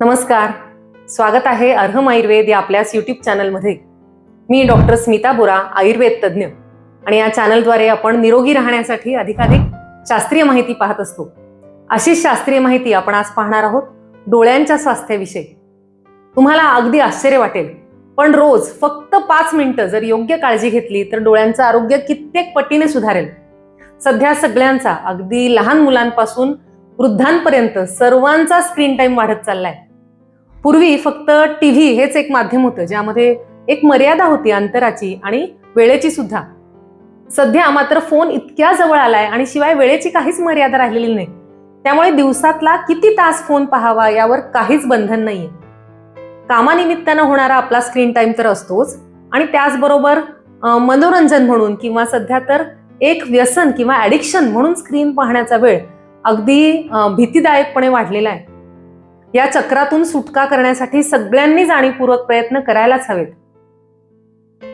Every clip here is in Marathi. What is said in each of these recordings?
नमस्कार. स्वागत आहे अर्हम आयुर्वेद या आपल्याच यूट्यूब चॅनलमध्ये मी डॉक्टर स्मिता बोरा आयुर्वेद तज्ज्ञ. आणि या चॅनलद्वारे आपण निरोगी राहण्यासाठी अधिकाधिक शास्त्रीय माहिती पाहत असतो. अशीच शास्त्रीय माहिती आपण आज पाहणार आहोत डोळ्यांच्या स्वास्थ्याविषयी. तुम्हाला अगदी आश्चर्य वाटेल पण रोज फक्त पाच मिनिटं जर योग्य काळजी घेतली तर डोळ्यांचं आरोग्य कित्येक पटीने सुधारेल. सध्या सगळ्यांचा अगदी लहान मुलांपासून वृद्धांपर्यंत सर्वांचा स्क्रीन टाईम वाढत चाललाय. पूर्वी फक्त टी व्ही हेच एक माध्यम होतं ज्यामध्ये एक मर्यादा होती अंतराची आणि वेळेची सुद्धा. सध्या मात्र फोन इतक्या जवळ आलाय आणि शिवाय वेळेची काहीच मर्यादा राहिलेली नाही. त्यामुळे दिवसातला किती तास फोन पाहावा यावर काहीच बंधन नाहीये. कामानिमित्तानं होणारा आपला स्क्रीन टाईम तर असतोच. आणि त्याचबरोबर मनोरंजन म्हणून किंवा सध्या तर एक व्यसन किंवा ॲडिक्शन म्हणून स्क्रीन पाहण्याचा वेळ अगदी भीतीदायकपणे वाढलेला आहे. या चक्रातून सुटका करण्यासाठी सगळ्यांनी जाणीवपूर्वक प्रयत्न करायलाच हवेत.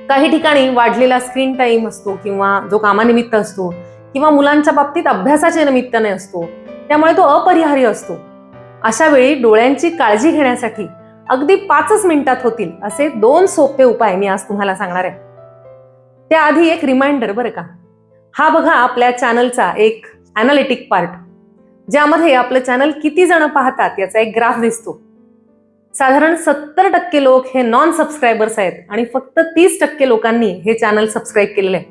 काही ठिकाणी वाढलेला स्क्रीन टाइम असतो किंवा जो कामानिमित्त असतो किंवा मुलांच्या बाबतीत अभ्यासाच्या निमित्ताने असतो त्यामुळे तो अपरिहार्य असतो. अशा वेळी डोळ्यांची काळजी घेण्यासाठी अगदी पाचच मिनिटात होतील असे दोन सोपे उपाय मी आज तुम्हाला सांगणार आहे. त्याआधी एक रिमाइंडर बरं का? हा बघा आपल्या चॅनलचा एक अनालिटिक पार्ट ज्यामध्ये आपलं चॅनल किती जण पाहतात याचा एक ग्राफ दिसतो. साधारण सत्तर टक्के लोक हे नॉन सबस्क्रायबर्स आहेत आणि फक्त तीस टक्के लोकांनी हे चॅनल सबस्क्राईब केलेले आहे.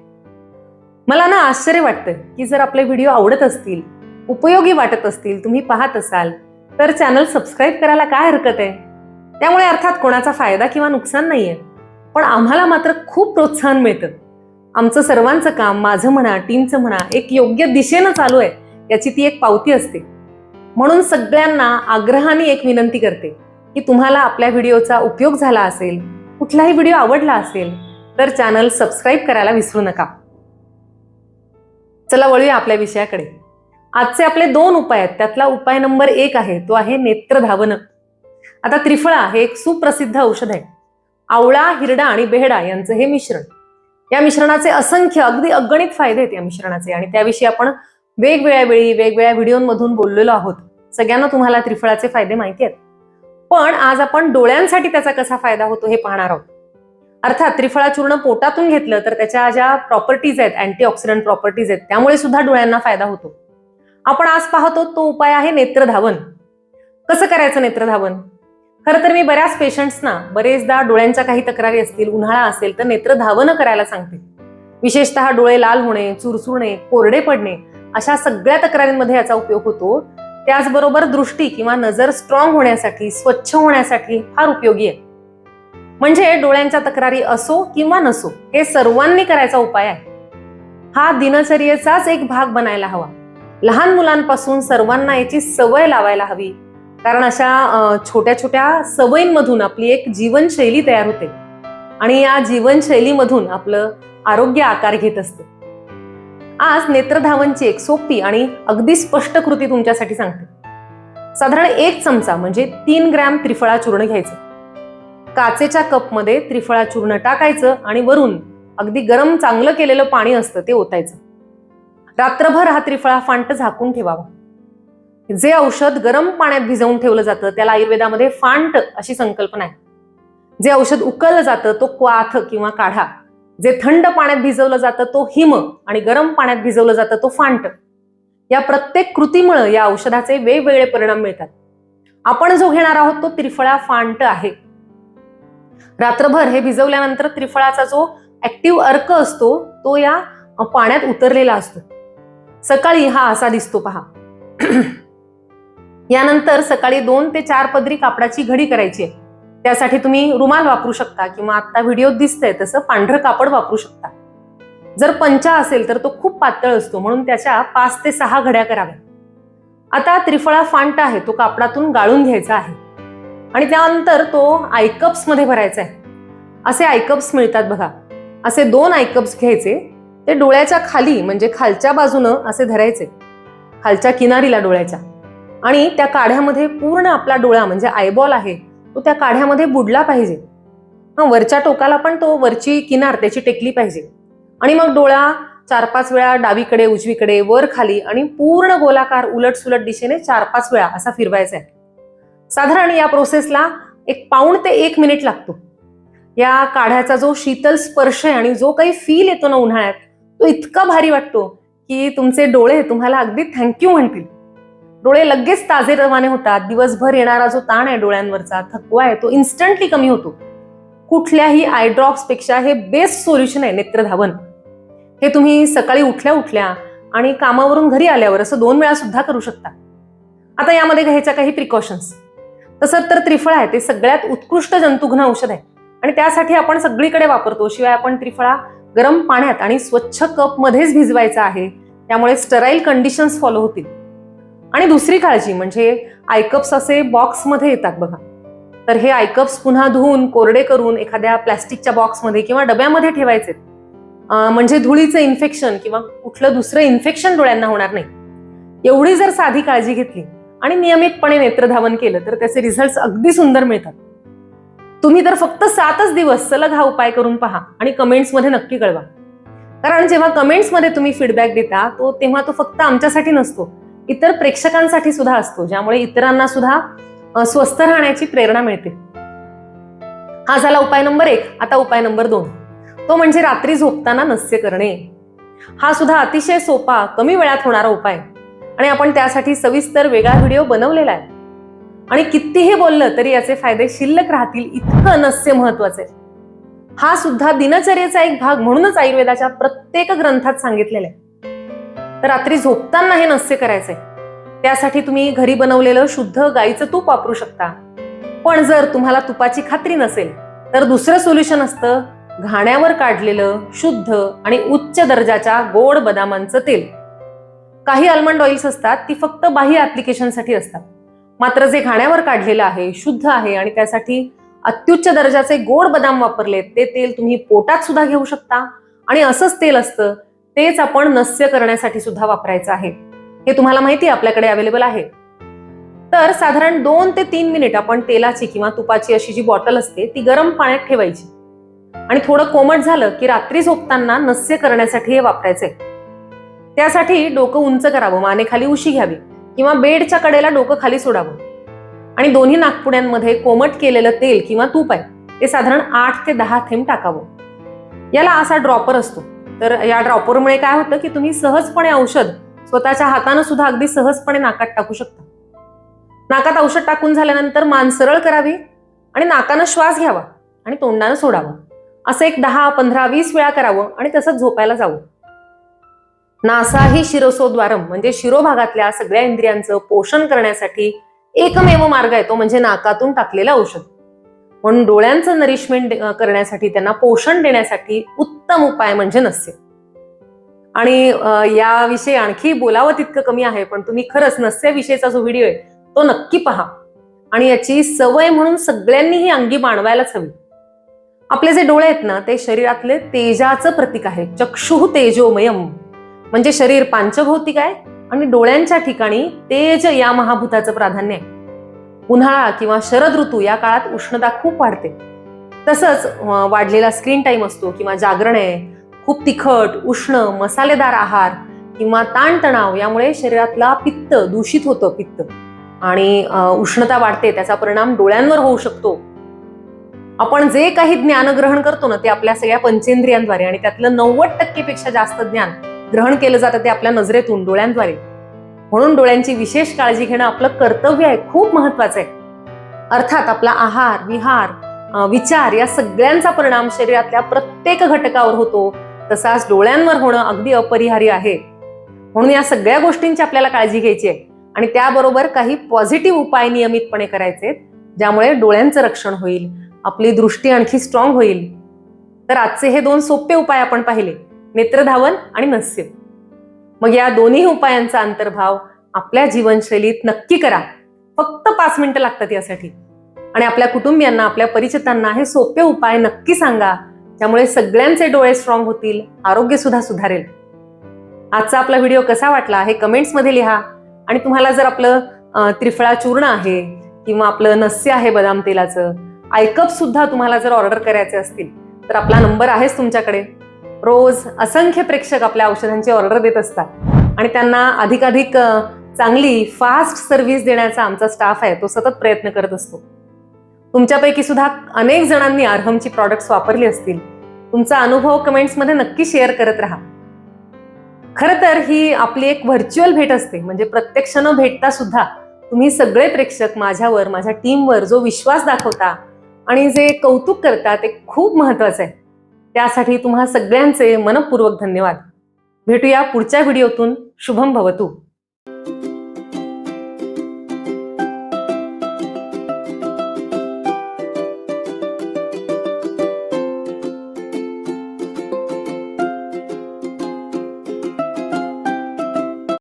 मला ना आश्चर्य वाटतं की जर आपले व्हिडिओ आवडत असतील उपयोगी वाटत असतील तुम्ही पाहत असाल तर चॅनल सबस्क्राईब करायला काय हरकत आहे? त्यामुळे अर्थात कोणाचा फायदा किंवा नुकसान नाही आहे पण आम्हाला मात्र खूप प्रोत्साहन मिळतं. आमचं सर्वांचं काम माझं म्हणा टीमचं म्हणा एक योग्य दिशेनं चालू आहे. याची ती एक पावती असते. म्हणून सगळ्यांना आग्रहाने एक विनंती करते की तुम्हाला आपल्या व्हिडिओचा उपयोग झाला असेल कुठलाही व्हिडिओ आवडला असेल तर चॅनल सबस्क्राईब करायला विसरू नका. चला वळूया आपल्या विषयाकडे. आजचे आपले दोन उपाय आहेत. त्यातला उपाय नंबर एक आहे तो आहे नेत्रधावन आता त्रिफळा हे एक सुप्रसिद्ध औषध आहे. आवळा हिरडा आणि बेहडा यांचं हे मिश्रण. या मिश्रणाचे असंख्य अगदी अगणित फायदे आहेत या मिश्रणाचे. आणि त्याविषयी आपण वेगवेगळ्या वेळी वेगवेगळ्या व्हिडिओमधून बोललेलो आहोत. सगळ्यांना तुम्हाला त्रिफळाचे फायदे माहिती आहेत. पण आज आपण डोळ्यांसाठी त्याचा कसा फायदा होतो हे पाहणार आहोत. अर्थात त्रिफळा चूर्ण पोटातून घेतलं तर त्याच्या ज्या प्रॉपर्टीज आहेत अँटीऑक्सिडंट प्रॉपर्टीज आहेत त्यामुळे सुद्धा डोळ्यांना फायदा होतो. आपण आज पाहतो तो उपाय आहे नेत्रधावन. कसं करायचं नेत्रधावन? खरं तर मी बऱ्याच पेशंट्सना बरेचदा डोळ्यांच्या काही तक्रारी असतील उन्हाळा असेल तर नेत्रधावन करायला सांगते. विशेषतः डोळे लाल होणे चुरचुरणे कोरडे पडणे अशा सगळ्या तक्रारींमध्ये याचा उपयोग होतो. त्याचबरोबर दृष्टी किंवा नजर स्ट्रॉंग होण्यासाठी स्वच्छ होण्यासाठी फार उपयोगी आहे. म्हणजे डोळ्यांच्या तक्रारी असो किंवा नसो हे सर्वांनी करायचा उपाय आहे. हा दिनचर्येचाच एक भाग बनायला हवा. लहान मुलांपासून सर्वांना याची सवय लावायला हवी. कारण अशा छोट्या छोट्या सवयींमधून आपली एक जीवनशैली तयार होते. आणि या जीवनशैलीमधून आपलं आरोग्य आकार घेत असतं. आज नेत्रधावनची एक सोपी आणि अगदी स्पष्ट कृती तुमच्यासाठी सांगते. साधारण एक चमचा म्हणजे तीन ग्रॅम त्रिफळा चूर्ण घ्यायचं. काचेच्या कपमध्ये त्रिफळा चूर्ण टाकायचं आणि वरून अगदी गरम चांगलं केलेलं पाणी असतं ते ओतायचं. रात्रभर हा त्रिफळा फांट झाकून ठेवावा. जे औषध गरम पाण्यात भिजवून ठेवलं जातं त्याला आयुर्वेदामध्ये फांट अशी संकल्पना आहे. जे औषध उकळलं जातं तो क्वाथ किंवा काढा. जे थंड पाण्यात भिजवलं जातं तो हिम आणि गरम पाण्यात भिजवलं जातं तो फांट. या प्रत्येक कृतीमुळे या औषधाचे वेगवेगळे परिणाम मिळतात. आपण जो घेणार आहोत तो त्रिफळा फांट आहे. रात्रभर हे भिजवल्यानंतर त्रिफळाचा जो ऍक्टिव्ह अर्क असतो तो या पाण्यात उतरलेला असतो. सकाळी हा असा दिसतो पहा. यानंतर सकाळी दोन ते चार पदरी कापडाची घडी करायची आहे. त्यासाठी तुम्ही रुमाल वापरू शकता किंवा आता व्हिडिओत दिसतंय तसं पांढरं कापड वापरू शकता. जर पंचा असेल तर तो खूप पातळ असतो म्हणून त्याच्या पाच ते सहा घड्या कराव्या आता त्रिफळा फांट आहे तो कापडातून गाळून घ्यायचा आहे. आणि त्यानंतर तो आयकप्समध्ये भरायचा आहे. असे आयकप्स मिळतात बघा. असे दोन आयकप्स घ्यायचे ते डोळ्याच्या खाली म्हणजे खालच्या बाजूनं असे धरायचे. खालच्या किनारीला डोळ्याच्या. आणि त्या काढ्यामध्ये पूर्ण आपला डोळा म्हणजे आयबॉल आहे तो त्या काढ्यामध्ये बुडला पाहिजे. हा वरच्या टोकाला पण तो वरची किनार त्याची टेकली पाहिजे. आणि मग डोळा चार पाच वेळा डावीकडे उजवीकडे वर खाली आणि पूर्ण गोलाकार उलट सुलट दिशेने चार पाच वेळा असा फिरवायचा आहे. साधारण या प्रोसेसला एक पाऊण ते एक मिनिट लागतो. या काढ्याचा जो शीतल स्पर्श आहे आणि जो काही फील येतो ना उन्हाळ्यात तो इतका भारी वाटतो की तुमचे डोळे तुम्हाला अगदी थँक्यू म्हणतील. डोळे लगेच ताजे रवाने होतात. दिवसभर येणारा जो ताण आहे डोळ्यांवरचा थकवा आहे तो इन्स्टंटली कमी होतो. कुठल्याही आय ड्रॉप्सपेक्षा हे बेस्ट सोल्युशन आहे नेत्रधावन. हे तुम्ही सकाळी उठल्या उठल्या आणि कामावरून घरी आल्यावर असं दोन वेळा सुद्धा करू शकता. आता यामध्ये घ्यायच्या काही प्रिकॉशन्स तसं तर त्रिफळा आहे ते सगळ्यात उत्कृष्ट जंतुघ्न औषध आहे. आणि त्यासाठी आपण सगळीकडे वापरतो. शिवाय आपण त्रिफळा गरम पाण्यात आणि स्वच्छ कप मध्येच भिजवायचा आहे. त्यामुळे स्टराईल कंडिशन्स फॉलो होतील. आणि दुसरी काळजी म्हणजे आयकप्स असे बॉक्समध्ये येतात बघा. तर हे आयकप्स पुन्हा धुवून कोरडे करून एखाद्या प्लॅस्टिकच्या बॉक्समध्ये किंवा डब्यामध्ये ठेवायचे. म्हणजे धुळीचं इन्फेक्शन किंवा कुठलं दुसरं इन्फेक्शन डोळ्यांना होणार नाही. एवढी जर साधी काळजी घेतली आणि नियमितपणे नेत्रधावन केलं तर त्याचे रिझल्ट अगदी सुंदर मिळतात. तुम्ही तर फक्त सातच दिवस सलग हा उपाय करून पहा आणि कमेंट्समध्ये नक्की कळवा. कारण जेव्हा कमेंट्समध्ये तुम्ही फीडबॅक देता तो तेव्हा तो फक्त आमच्यासाठी नसतो. इतर प्रेक्षकांसाठी सुद्धा असतो ज्यामुळे इतरांना सुद्धा स्वस्थ राहण्याची प्रेरणा मिळते. हा झाला उपाय नंबर एक. आता उपाय नंबर दोन. तो म्हणजे रात्री झोपताना नस्य करणे. हा सुद्धा अतिशय सोपा कमी वेळात होणारा उपाय. आणि आपण त्यासाठी सविस्तर वेगळा व्हिडिओ बनवलेला आहे. आणि कितीही बोललं तरी याचे फायदे शिल्लक राहतील इतकं नस्य महत्त्वाचे हा सुद्धा दिनचर्येचा एक भाग म्हणूनच आयुर्वेदाच्या प्रत्येक ग्रंथात सांगितलेला आहे. तर रात्री झोपताना हे नस्य करायचंय. त्यासाठी तुम्ही घरी बनवलेलं शुद्ध गाईचं तूप वापरू शकता. पण जर तुम्हाला तुपाची खात्री नसेल तर दुसरं सोल्युशन असतं घाण्यावर काढलेलं शुद्ध आणि उच्च दर्जाच्या गोड बदामांचं तेल. काही आल्मंड ऑइल्स असतात ती फक्त बाह्य ऍप्लिकेशनसाठी असतात. मात्र जे घाण्यावर काढलेलं आहे शुद्ध आहे आणि त्यासाठी अत्युच्च दर्जाचे गोड बदाम वापरलेत ते तेल तुम्ही पोटात सुद्धा घेऊ शकता. आणि असंच तेल असतं तेच आपण नस्य करण्यासाठी सुद्धा वापरायचं आहे. हे तुम्हाला माहिती आहे आपल्याकडे अवेलेबल आहे. तर साधारण दोन ते तीन मिनिट आपण तेलाची किंवा तुपाची अशी जी बॉटल असते ती गरम पाण्यात ठेवायची. आणि थोडं कोमट झालं की रात्री झोपताना नस्य करण्यासाठी हे वापरायचे त्यासाठी डोकं उंच करावं मानेखाली उशी घ्यावी किंवा बेडच्या कडेला डोकं खाली सोडावं. आणि दोन्ही नागपुड्यांमध्ये कोमट केलेलं तेल किंवा तूप आहे ते साधारण आठ ते दहा थेंब टाकावं. याला असा ड्रॉपर असतो. तर या ड्रॉपरमुळे काय होतं की तुम्ही सहजपणे औषध स्वतःच्या हातानं सुद्धा अगदी सहजपणे नाकात टाकू शकता. नाकात औषध टाकून झाल्यानंतर मान सरळ करावी आणि नाकानं श्वास घ्यावा आणि तोंडानं सोडावा. असं एक दहा पंधरा वीस वेळा करावं आणि तसंच झोपायला जावं. नासा ही शिरोसोद्वारम म्हणजे शिरोभागातल्या सगळ्या इंद्रियांचं पोषण करण्यासाठी एकमेव मार्ग आहे तो म्हणजे नाकातून टाकलेलं औषध. म्हणून डोळ्यांचं नरिशमेंट करण्यासाठी त्यांना पोषण देण्यासाठी उत्तम उपाय म्हणजे नस्य. आणि याविषयी आणखी बोलावं तितकं कमी आहे पण तुम्ही खरंच नस्याविषयीचा जो व्हिडिओ आहे तो नक्की पहा. आणि याची सवय म्हणून सगळ्यांनी ही अंगी बाणवायलाच हवी. आपले जे डोळे आहेत ना ते शरीरातले तेजाचं प्रतीक आहे. चक्षुः तेजोमयम. म्हणजे शरीर पांचभौतिक आहे आणि डोळ्यांच्या ठिकाणी तेज या महाभूताचं प्राधान्य आहे. उन्हाळा किंवा शरद ऋतू या काळात उष्णता खूप वाढते. तसंच वाढलेला स्क्रीन टाईम असतो किंवा जागरण आहे. खूप तिखट उष्ण मसालेदार आहार किंवा ताणतणाव यामुळे शरीरातला पित्त दूषित होतं पित्त. आणि उष्णता वाढते त्याचा परिणाम डोळ्यांवर होऊ शकतो. आपण जे काही ज्ञान ग्रहण करतो ना ते आपल्या सगळ्या पंचेंद्रियांद्वारे आणि त्यातलं नव्वद टक्केपेक्षा जास्त ज्ञान ग्रहण केलं जातं ते आपल्या नजरेतून डोळ्यांद्वारे. म्हणून डोळ्यांची विशेष काळजी घेणं आपलं कर्तव्य आहे खूप महत्वाचं आहे. अर्थात आपला आहार विहार विचार या सगळ्यांचा परिणाम शरीरातल्या प्रत्येक घटकावर होतो. तसाच डोळ्यांवर होणं अगदी अपरिहार्य आहे. म्हणून या सगळ्या गोष्टींची आपल्याला काळजी घ्यायची आहे. आणि त्याबरोबर काही पॉझिटिव्ह उपाय नियमितपणे करायचे आहेत, ज्यामुळे डोळ्यांचं रक्षण होईल आपली दृष्टी आणखी स्ट्रॉंग होईल. तर आजचे हे दोन सोपे उपाय आपण पाहिले नेत्रधावन आणि नस्य. मग या दोन्ही उपायांचा अंतर्भाव आपल्या जीवनशैलीत नक्की करा. फक्त पाच मिनिटं लागतात यासाठी. आणि आपल्या कुटुंबियांना आपल्या परिचितांना हे सोपे उपाय नक्की सांगा त्यामुळे सगळ्यांचे डोळे स्ट्रॉंग होतील आरोग्य सुद्धा सुधारेल. आजचा आपला व्हिडिओ कसा वाटला हे कमेंट्समध्ये लिहा. आणि तुम्हाला जर आपलं त्रिफळा चूर्ण आहे किंवा आपलं नस्य आहे बदाम तेलाचं आयकप सुद्धा तुम्हाला जर ऑर्डर करायचे असतील तर आपला नंबर आहेच तुमच्याकडे. रोज असंख्य प्रेक्षक आपल्या औषधांची ऑर्डर देत असतात. आणि त्यांना अधिकाधिक चांगली फास्ट सर्व्हिस देण्याचा आमचा स्टाफ आहे तो सतत प्रयत्न करत असतो. तुमच्यापैकी सुद्धा अनेक जणांनी अर्हमची प्रॉडक्ट्स वापरली असतील. तुमचा अनुभव कमेंट्समध्ये नक्की शेअर करत राहा. खरं तर ही आपली एक व्हर्च्युअल भेट असते म्हणजे प्रत्यक्ष न भेटता सुद्धा तुम्ही सगळे प्रेक्षक माझ्यावर माझ्या टीमवर जो विश्वास दाखवता आणि जे कौतुक करता ते खूप महत्वाचं आहे. त्यासाठी तुम्हा सगळ्यांचे मनपूर्वक धन्यवाद. भेटूया पुढच्या व्हिडिओतून. शुभम भवतू.